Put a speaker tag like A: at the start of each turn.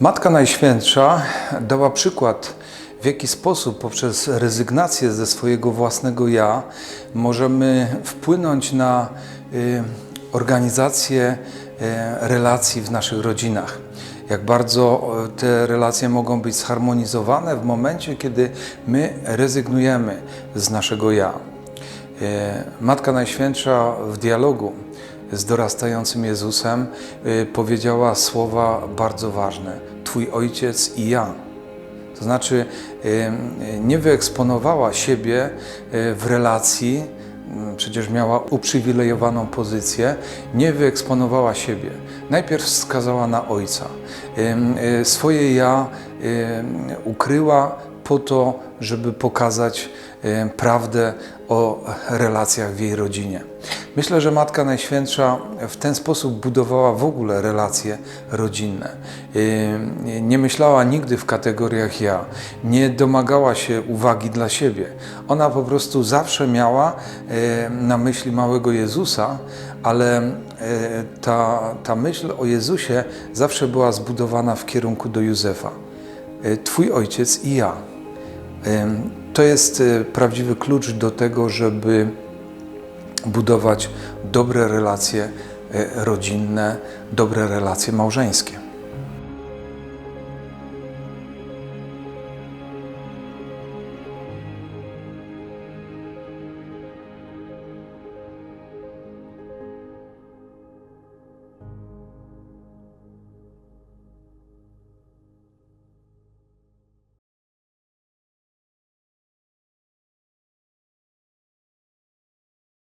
A: Matka Najświętsza dała przykład, w jaki sposób poprzez rezygnację ze swojego własnego ja możemy wpłynąć na y, organizację y, relacji w naszych rodzinach. Jak bardzo e, te relacje mogą być zharmonizowane w momencie, kiedy my rezygnujemy z naszego ja. Matka Najświętsza w dialogu z dorastającym Jezusem e, powiedziała słowa bardzo ważne: Twój ojciec i ja. To znaczy, e, nie wyeksponowała siebie w relacji, przecież miała uprzywilejowaną pozycję, nie wyeksponowała siebie. Najpierw wskazała na ojca. Swoje ja ukryła po to, żeby pokazać prawdę o relacjach w jej rodzinie. Myślę, że Matka Najświętsza w ten sposób budowała w ogóle relacje rodzinne. Em, Nie myślała nigdy w kategoriach ja, nie domagała się uwagi dla siebie. Ona po prostu zawsze miała em, na myśli małego Jezusa, ale e, ta, ta myśl o Jezusie zawsze była zbudowana w kierunku do Józefa. Twój ojciec i ja. To jest prawdziwy klucz do tego, żeby budować dobre relacje e, rodzinne, dobre relacje małżeńskie.